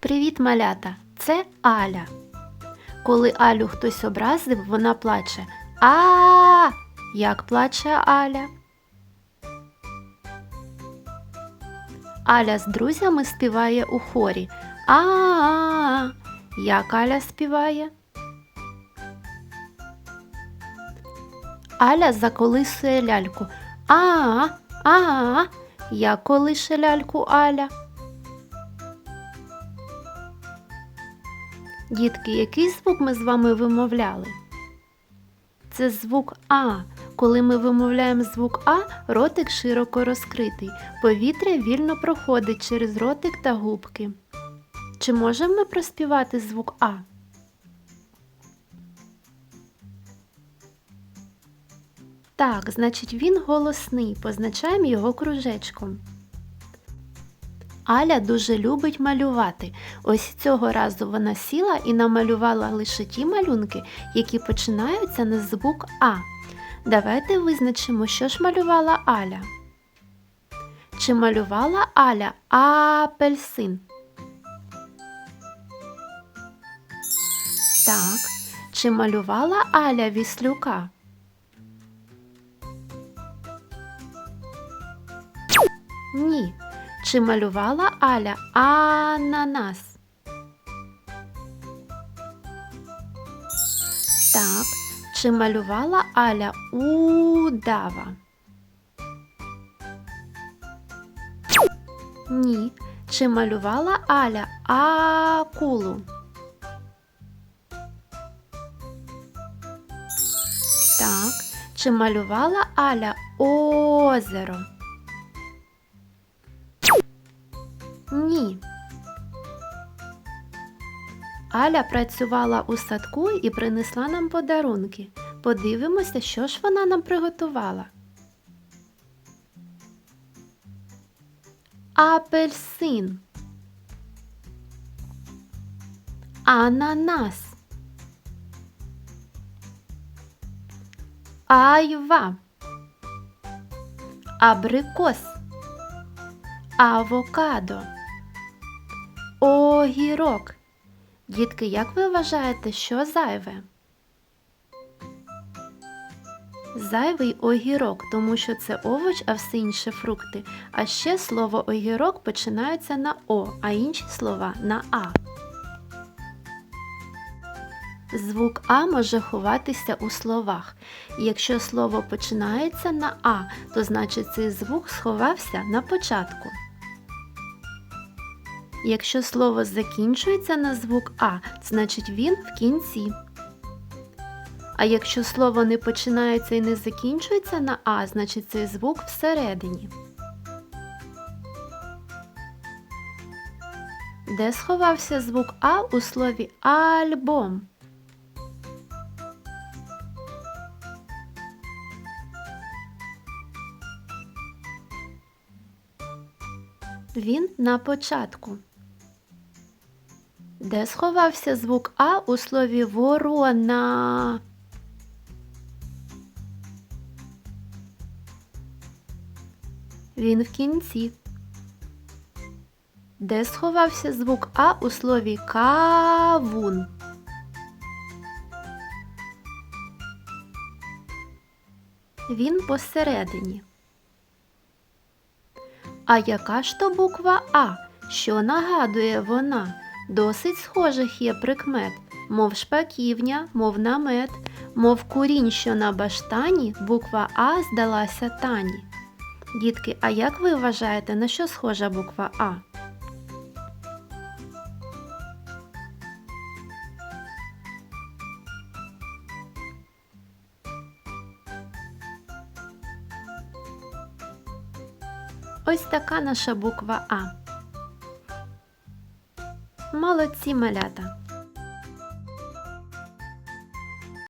Привіт, малята! Це Аля. Коли Алю хтось образив, вона плаче. А! Як плаче Аля? Аля з друзями співає у хорі. А. Як Аля співає? Аля заколисує ляльку. А. А. Як колише ляльку Аля? Дітки, який звук ми з вами вимовляли? Це звук А. Коли ми вимовляємо звук А, ротик широко розкритий. Повітря вільно проходить через ротик та губки. Чи можемо ми проспівати звук А? Так, значить він голосний. Позначаємо його кружечком. Аля дуже любить малювати. Ось цього разу вона сіла і намалювала лише ті малюнки, які починаються на звук А. Давайте визначимо, що ж малювала Аля. Чи малювала Аля апельсин? Так. Чи малювала Аля віслюка? Ні. Чи малювала Аля ананас? Так. Чи малювала Аля удава? Ні. Чи малювала Аля акулу? Так. Чи малювала Аля озеро? Ні. Аля працювала у садку і принесла нам подарунки. Подивимося, що ж вона нам приготувала. Апельсин. Ананас. Айва. Абрикос. Авокадо. Огірок. Дітки, як ви вважаєте, що зайве? Зайвий огірок, тому що це овоч, а все інші фрукти. А ще слово огірок починається на О, а інші слова на А. Звук А може ховатися у словах. Якщо слово починається на А, то значить цей звук сховався на початку. Якщо слово закінчується на звук А, значить він в кінці. А якщо слово не починається і не закінчується на А, значить цей звук всередині. Де сховався звук А у слові альбом? Він на початку. Де сховався звук А у слові ворона? Він в кінці. Де сховався звук А у слові кавун? Він посередині. А яка ж то буква А? Що нагадує вона? Досить схожих є прикмет, мов шпаківня, мов намет, мов курінь, що на баштані, буква А здалася тані. Дітки, а як ви вважаєте, на що схожа буква А? Ось така наша буква А. Молодці малята!